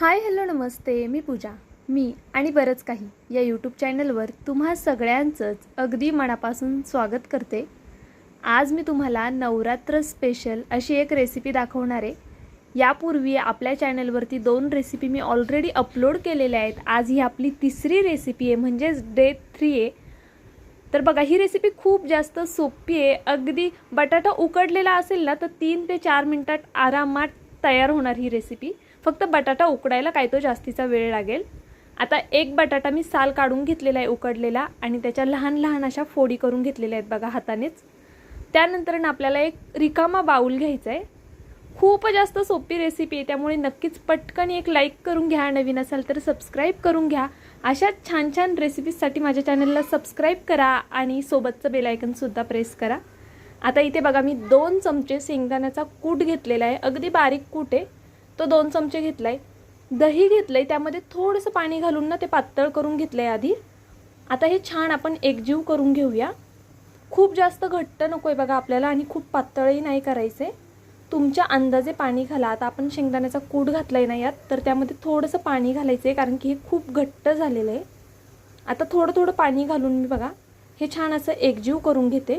Hi hello नमस्ते. मी पूजा. मी आणि बरंच काही या यूट्यूब चॅनलवर तुम्हा सगळ्यांचंच अगदी मनापासून स्वागत करते. आज मी तुम्हाला नवरात्र स्पेशल अशी एक रेसिपी दाखवणार आहे. यापूर्वी आपल्या चॅनलवरती दोन रेसिपी मी ऑलरेडी अपलोड केलेल्या आहेत. आज ही आपली तिसरी रेसिपी आहे म्हणजेच डे थ्री आहे. तर बघा ही रेसिपी खूप जास्त सोपी आहे. अगदी बटाटा उकडलेला असेल ना तर तीन ते चार मिनटात आरामात तयार होणार ही रेसिपी फक्त बटाटा उकडायला काय तो जास्तीचा वेळ लागेल. आता एक बटाटा मी साल काढून घेतलेला आहे उकडलेला आणि त्याच्या लहान लहान अशा फोडी करून घेतलेल्या आहेत बघा हातानेच. त्यानंतर आपल्याला एक रिकामा बाऊल घ्यायचा आहे. खूप जास्त सोपी रेसिपी आहे त्यामुळे नक्कीच पटकन एक लाईक करून घ्या. नवीन असाल तर सबस्क्राईब करून घ्या. अशा छान छान रेसिपीजसाठी माझ्या चॅनलला सबस्क्राईब करा आणि सोबतचं बेलायकनसुद्धा प्रेस करा. आता इथे बघा मी दोन चमचे शेंगदाण्याचा कूट घेतलेला आहे. अगदी बारीक कूट आहे. तो दोन चमचे घेतला आहे दही घेतलं आहे त्यामध्ये थोडंसं पाणी घालून ना ते पातळ करून घेतलं आहे आधी. आता हे छान आपण एकजीव करून घेऊया. खूप जास्त घट्ट नको आहे बघा आपल्याला आणि खूप पातळही नाही करायचं. आहे तुमच्या अंदाजे पाणी घाला. आता आपण शेंगदाण्याचा कूट घातला आहे ना यात तर त्यामध्ये थोडंसं पाणी घालायचं आहे कारण की हे खूप घट्ट झालेलं आहे. आता थोडं थोडं पाणी घालून मी बघा हे छान असं एकजीव करून घेते.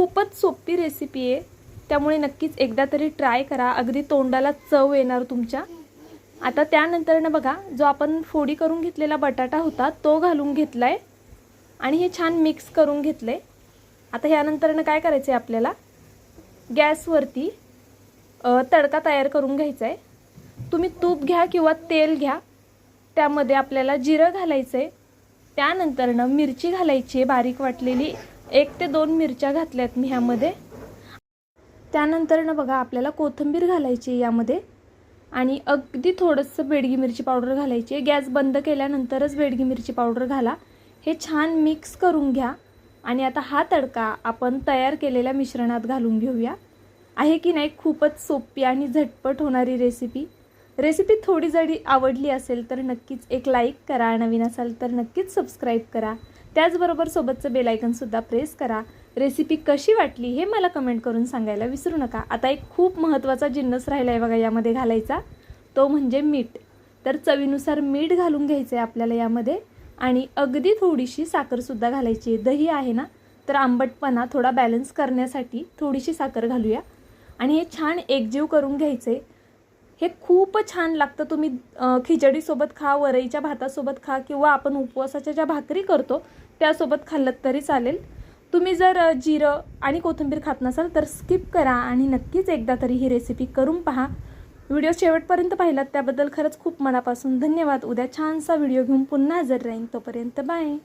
खूपच सोपी रेसिपी आहे. त्यामुळे नक्कीच एकदा तरी ट्राय करा. अगदी तोंडाला चव येणार तुमच्या. आता त्यानंतर ना बघा जो आपण फोडी करून घेतलेला बटाटा होता तो घालून घेतला आहे आणि हे छान मिक्स करून घेतलं आहे आता ह्यानंतरनं काय करायचं आहे आपल्याला? गॅसवरती तडका तयार करून घ्यायचा आहे तुम्ही तूप घ्या किंवा तेल घ्या. त्यामध्ये आपल्याला जिरं घालायचं आहे त्यानंतरनं मिरची घालायची आहे बारीक वाटलेली. एक ते दोन मिरच्या घातल्यात मी ह्यामध्ये. त्यानंतरनं बघा आपल्याला कोथिंबीर घालायची आहे यामध्ये. आणि अगदी थोडंसं बेडगी मिरची पावडर घालायची आहे. गॅस बंद केल्यानंतरच बेडगी मिरची पावडर घाला. हे छान मिक्स करून घ्या. आणि आता हा तडका आपण तयार केलेल्या मिश्रणात घालून घेऊया. आहे की नाही खूपच सोपी आणि झटपट होणारी रेसिपी. रेसिपी थोडी जरी आवडली असेल तर नक्कीच एक लाईक करा. नवीन असाल तर नक्कीच सबस्क्राईब करा. त्याचबरोबर सोबतचं बेलायकनसुद्धा प्रेस करा. रेसिपी कशी वाटली हे मला कमेंट करून सांगायला विसरू नका. आता एक खूप महत्त्वाचा जिन्नस राहिला आहे बघा यामध्ये घालायचा. तो म्हणजे मीठ. तर चवीनुसार मीठ घालून घ्यायचं आहे आपल्याला यामध्ये. आणि अगदी थोडीशी साखरसुद्धा घालायची आहे. दही आहे ना? तर आंबटपणा थोडा बॅलन्स करण्यासाठी थोडीशी साखर घालूया. आणि हे छान एकजीव करून घ्यायचं आहे हे खूप छान लागतं. तुम्ही खिचडीसोबत खा वरईच्या भातासोबत खा किंवा आपण उपवासाच्या ज्या भाकरी करतो त्यासोबत खाल्लं तरी चालेल. तुम्ही जर जिरं आणि कोथिंबीर खात नसाल तर स्किप करा आणि नक्कीच एकदा तरी ही रेसिपी करून पहा. व्हिडिओ शेवटपर्यंत पाहिलात त्याबद्दल खरंच खूप मनापासून धन्यवाद. उद्या छानसा व्हिडिओ घेऊन पुन्हा हजर राहीन तोपर्यंत बाय.